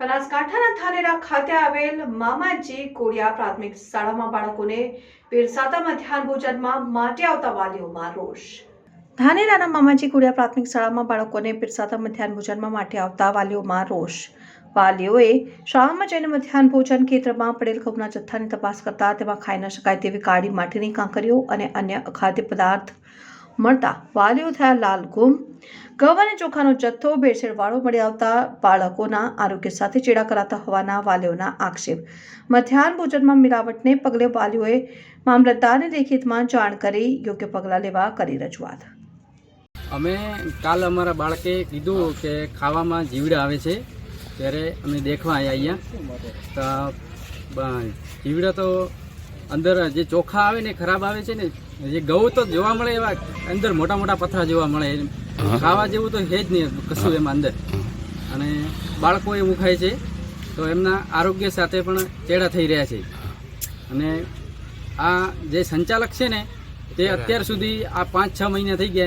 બનાસકાંઠાના ધાનેરા ખાતે આવેલ મામાજી કોડિયા પ્રાથમિક શાળામાં બાળકોને પીરસાતા મધ્યાહન ભોજનમાં માટે આવતા વાલીઓમાં રોષ. ધાનેરાના મામાજી કોડિયા પ્રાથમિક શાળામાં બાળકોને પીરસાતા મધ્યાહન ભોજનમાં માટે આવતા વાલીઓમાં રોષ. વાલીઓએ શાળામાં જઈને મધ્યાહન ભોજન કેન્દ્રમાં પડેલ ઘઉંના જથ્થાની તપાસ કરતા તેમાં ખાઈ ન શકાય તેવી કાળી માટીની કાંકરીઓ અને અન્ય અખાદ્ય પદાર્થ મળતા વાલીઓ થયા લાલ ગુમ. ઘઉં ચોખાનો જથ્થો, ભેળસેળવાળો મળી આવતા બાળકોના આરોગ્ય સાથે ચેડા કરાતા હોવાના વાલીઓના આક્ષેપ. મધ્યાહન ભોજનમાં મિલાવટને પગલે વાલીઓએ મામલતદારને લેખિતમાં જાણ કરી યોગ્ય પગલાં લેવા કરી રજૂઆત. અમે કાલ અમારા બાળકે કીધું કે ખાવામાં જીવડા આવે છે. ત્યારે અમે દેખવા આવ્યા અહીંયા. જીવડા તો અંદર જે ચોખા આવે ને ખરાબ આવે છે ને જે ઘઉં તો જોવા મળે એવા અંદર મોટા મોટા પથરા જોવા મળે. ખાવા જેવું તો છે જ નહીં કશું એમાં અંદર. અને બાળકો એવું ખાય છે તો એમના આરોગ્ય સાથે પણ ચેડા થઈ રહ્યા છે. અને આ જે સંચાલક છે ને તે અત્યાર સુધી આ પાંચ છ મહિના થઈ ગયા.